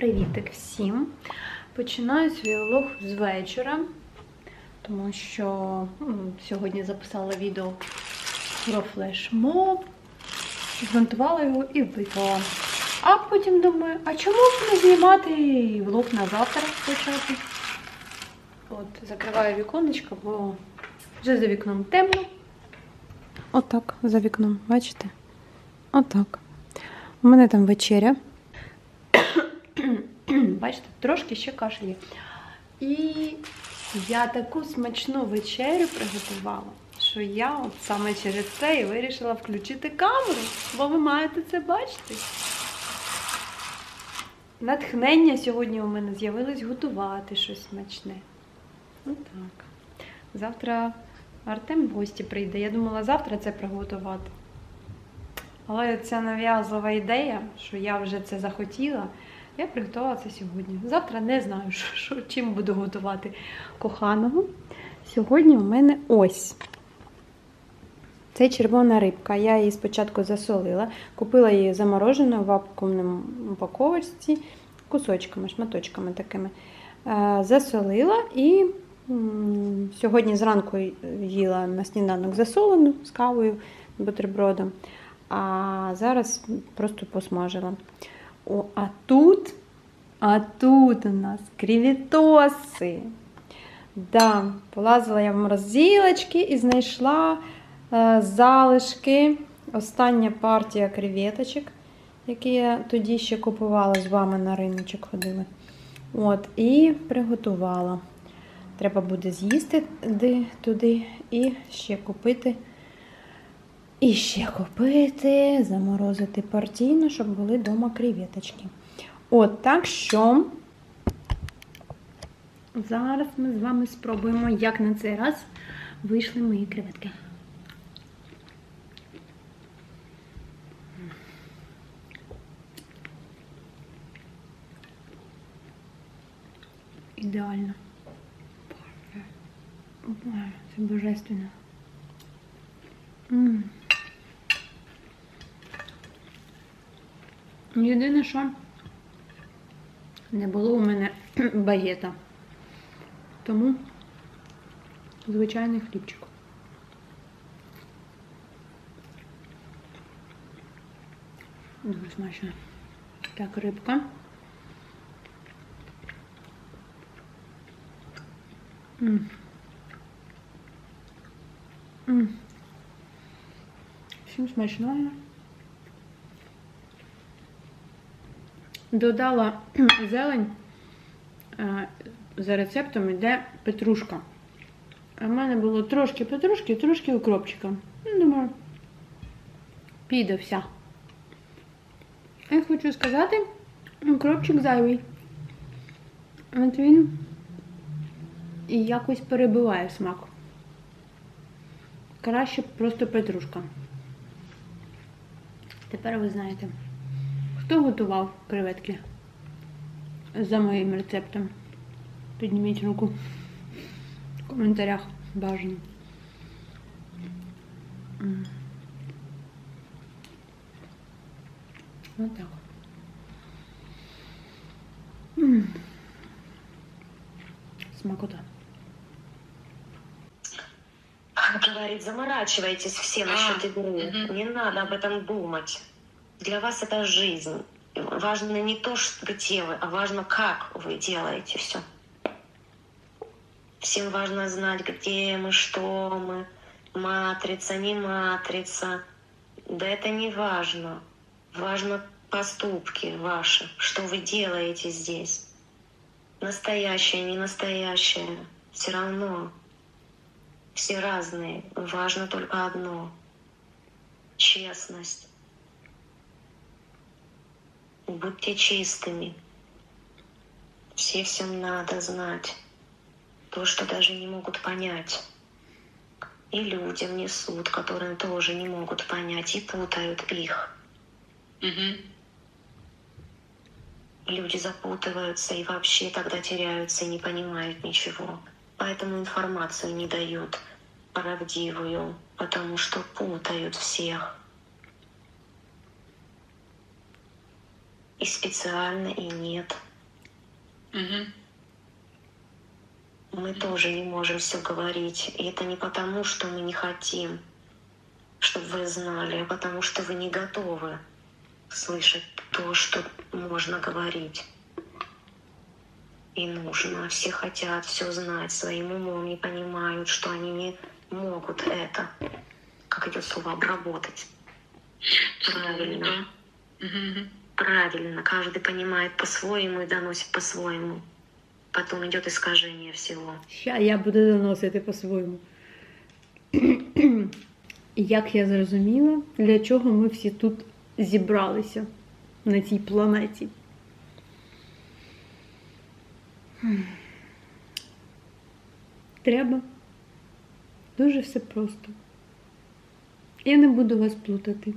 Привітик всім! Починаю свій влог з вечора, тому що сьогодні записала відео про флешмоб, змонтувала його і виклала. А потім думаю, а чому б не знімати влог на завтра почати? От, закриваю віконечко, бо вже за вікном темно. Отак, за вікном, бачите? Отак. У мене там вечеря. Бачите, трошки ще кашель є. І я таку смачну вечерю приготувала, що я от саме через це і вирішила включити камеру, бо ви маєте це бачити. Натхнення сьогодні у мене з'явилось готувати щось смачне. Отак. Завтра Артем в гості прийде. Я думала завтра це приготувати. Але ця нав'язлива ідея, що я вже це захотіла, я приготувала це сьогодні. Завтра не знаю, що, що, чим буду готувати коханого. Сьогодні у мене ось. Це червона рибка. Я її спочатку засолила, купила її замороженою в вакуумному упаковочці кусочками, шматочками такими. Е, Засолила і сьогодні зранку їла на сніданок засолену з кавою, бутербродом. А зараз просто посмажила. О, а тут, а тут у нас крівітоси. Да, полазила я в морозилочки і знайшла е, залишки. Остання партія креветочок, які я тоді ще купувала з вами на риночок ходили. От, і приготувала. Треба буде з'їсти туди і ще купити. І ще купити, заморозити партійно, щоб були вдома креветочки. От так що зараз ми з вами спробуємо, як на цей раз вийшли мої креветки. Ідеально. Це божественно. М. Єдине, що не було у мене багета. Тому звичайний хлібчик. Дуже смачно. Так, рибка. М. М. Всім смачного. Додала зелень. е, За рецептом йде петрушка. А в мене було трошки петрушки, трошки укропчика. Ну, Думаю, піде вся. Я хочу сказати, укропчик зайвий. От він якось перебиває смак. Краще просто петрушка. Тепер ви знаєте, хто готував креветки за моїм рецептом. Підніміть руку в коментарях бажано. М. Отак. М. Смакота. Говорит, заморачивайтесь все насчет игры. мгм. Не надо об этом думать. Для вас это жизнь. Важно не то, где вы, а важно, как вы делаете все. Всем важно знать, где мы, что мы, матрица, не матрица. Да это не важно. Важно поступки ваши, что вы делаете здесь. Настоящее, не настоящее. Все равно все разные. Важно только одно. Честность. Будьте чистыми. Все всем надо знать. То, что даже не могут понять. И людям несут, которые тоже не могут понять и путают их. Мгм. Люди запутываются и вообще тогда теряются и не понимают ничего. Поэтому информацию не дают правдивую, потому что путают всех. И специально, и нет. Угу. Мы тоже не можем все говорить. И это не потому, что мы не хотим, чтобы вы знали, а потому что вы не готовы слышать то, что можно говорить. И нужно. Все хотят все знать своим умом, не понимают, что они не могут это, как идет слово, обработать. Правильно. Угу. Правильно. Каждый понимает по-своему и доносит по-своему. Потом идет искажение всего. Ща я буду доносити по-своєму. Як я зрозуміла, для чого ми всі тут зібралися на цій планеті. Треба. Дуже все просто. Я не буду вас плутати.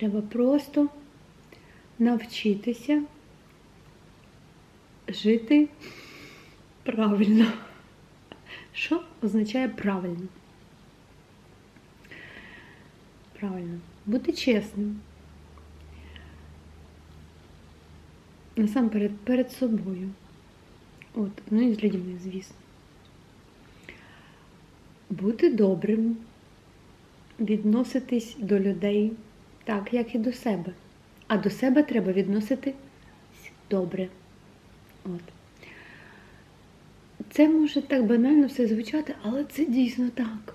Треба просто навчитися жити правильно. Що означає правильно? Правильно. Бути чесним. Насамперед перед собою. От, ну і з людьми, звісно. Бути добрим, відноситись до людей так, як і до себе. А до себе треба відноситись добре. От. Це може так банально все звучати, але це дійсно так.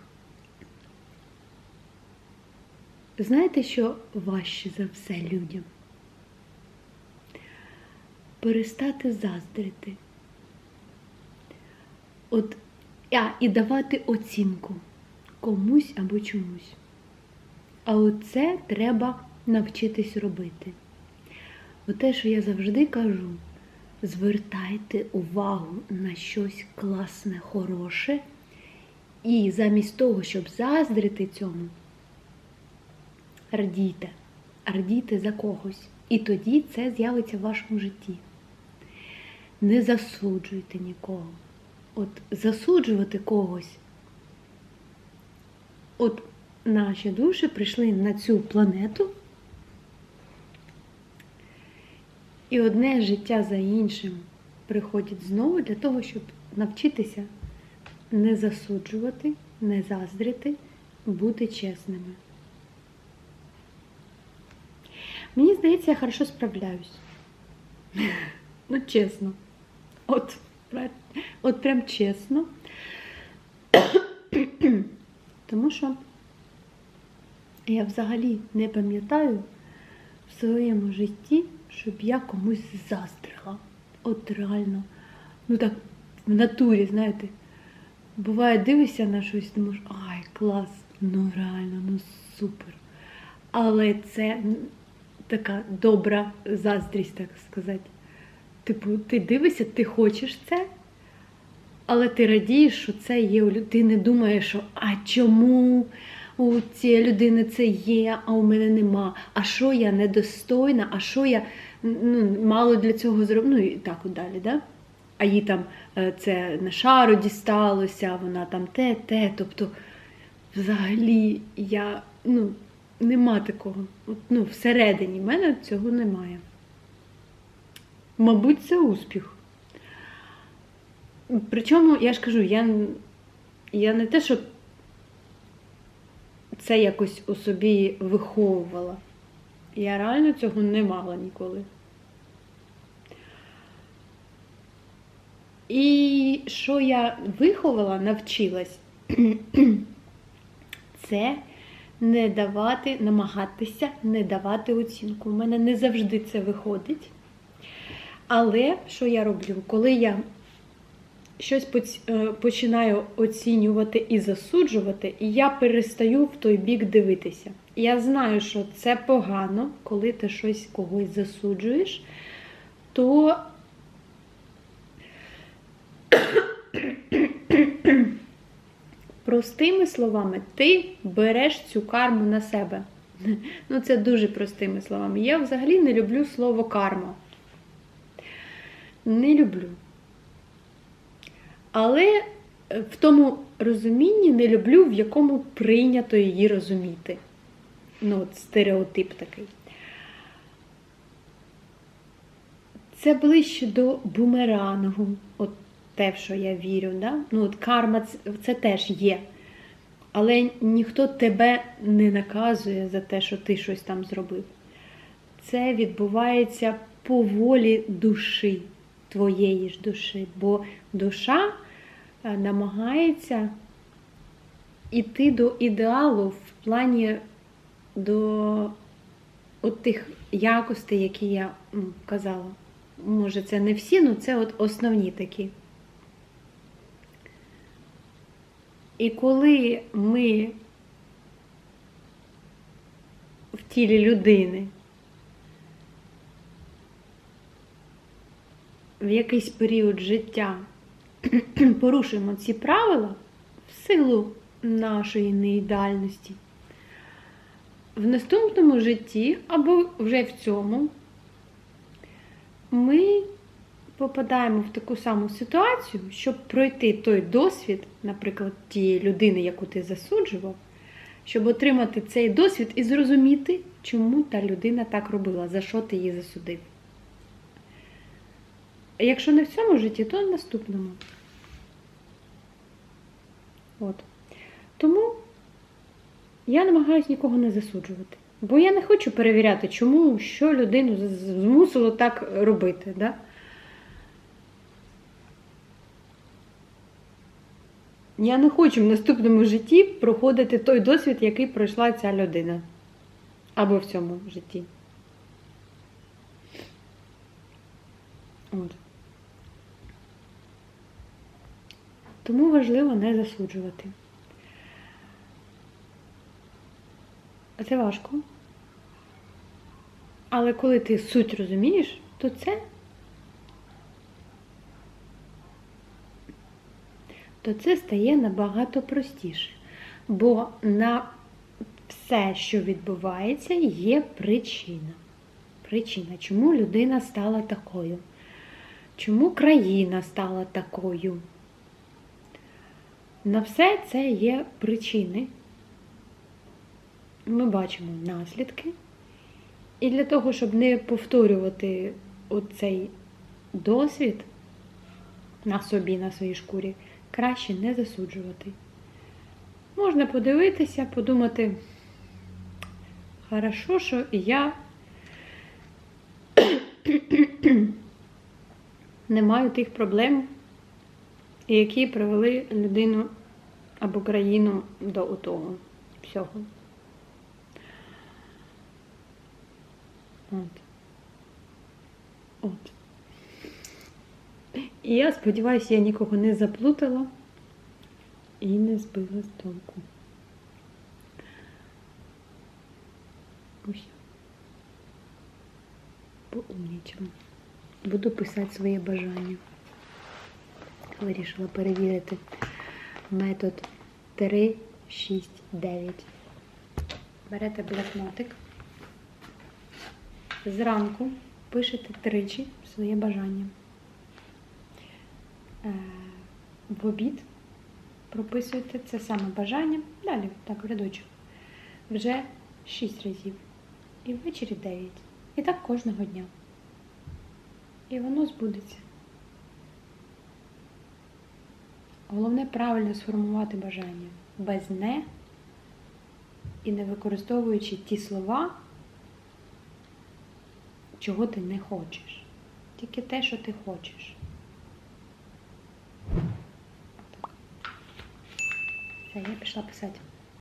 Знаєте, що важче за все людям? Перестати заздрити. От, а, і давати оцінку комусь або чомусь. А оце треба навчитись робити. Оте, що я завжди кажу, звертайте увагу на щось класне, хороше, і замість того, щоб заздрити цьому, радійте, радійте за когось. І тоді це з'явиться в вашому житті. Не засуджуйте нікого. От засуджувати когось. От наші душі прийшли на цю планету. І одне життя за іншим приходять знову для того, щоб навчитися не засуджувати, не заздрити, бути чесними. Мені здається, я хорошо справляюсь. Ну, чесно. От, от прям чесно. Тому що я взагалі не пам'ятаю в своєму житті, щоб я комусь заздрила. От реально. Ну так, в натурі, знаєте. Буває, дивишся на щось, думаєш, ай, клас, ну реально, ну супер. Але це така добра заздрість, так сказати. Типу, ти дивишся, ти хочеш це, але ти радієш, що це є у людини. Ти не думаєш, що а чому у цієї людини це є, а у мене нема. А що я недостойна, а що я ну, мало для цього зроблю, ну і так от далі. Да? А їй там е, це на шару дісталося, вона там те, те. Тобто, взагалі, я ну, нема такого. От, ну, всередині мене цього немає. Мабуть, це успіх. Причому, я ж кажу, я, я не те, що це якось у собі виховувала. Я реально цього не мала ніколи. І що я виховала, навчилась, це не давати, намагатися не давати оцінку. У мене не завжди це виходить. Але що я роблю? Коли я щось е, починаю оцінювати і засуджувати, і я перестаю в той бік дивитися. Я знаю, що це погано, коли ти щось когось засуджуєш, то простими словами, ти береш цю карму на себе. Ну, це дуже простими словами. Я взагалі не люблю слово карма. Не люблю. Але е, в тому розумінні не люблю, в якому прийнято її розуміти. Ну, от стереотип такий. це ближче до бумерангу, от те, в що я вірю. Да? Ну, от карма це, теж є. Але ніхто тебе не наказує за те, що ти щось там зробив. Це відбувається по волі душі, твоєї ж душі. Бо душа намагається іти до ідеалу в плані до от тих якостей, які я казала. Може, це не всі, але це от основні такі. І коли ми в тілі людини в якийсь період життя порушуємо ці правила в силу нашої неідеальності, в наступному житті або вже в цьому ми попадаємо в таку саму ситуацію, щоб пройти той досвід, наприклад, тієї людини, яку ти засуджував, щоб отримати цей досвід і зрозуміти, чому та людина так робила, за що ти її засудив. Якщо не в цьому житті, то в наступному. От. Тому я намагаюся нікого не засуджувати. Бо я не хочу перевіряти, чому, що людину змусило так робити. Да? Я не хочу в наступному житті проходити той досвід, який пройшла ця людина. Або в цьому житті. От. Тому важливо не засуджувати. Це важко. Але коли ти суть розумієш, то це то це стає набагато простіше. Бо на все, що відбувається, є причина. Причина, чому людина стала такою, чому країна стала такою. На все це є причини. Ми бачимо наслідки. І для того, щоб не повторювати оцей досвід на собі, на своїй шкурі, краще не засуджувати. Можна подивитися, подумати, хорошо, що я не маю тих проблем, які привели людину або країну до того всього. От. От. І я сподіваюся, я нікого не заплутала і не збила з толку. Ось. Поумнічала. Буду писати своє бажання. Вирішила перевірити метод 3, 6, 9. Берете блокнотик. Зранку пишете тричі своє бажання. Е, В обід прописуєте це саме бажання. Далі, так, в рядочок. Вже 6 разів. І ввечері 9. І так кожного дня. І воно збудеться. Головне правильно сформувати бажання. Без не і не використовуючи ті слова, чого ти не хочеш. Тільки те, що ти хочеш. Все, я пішла писати.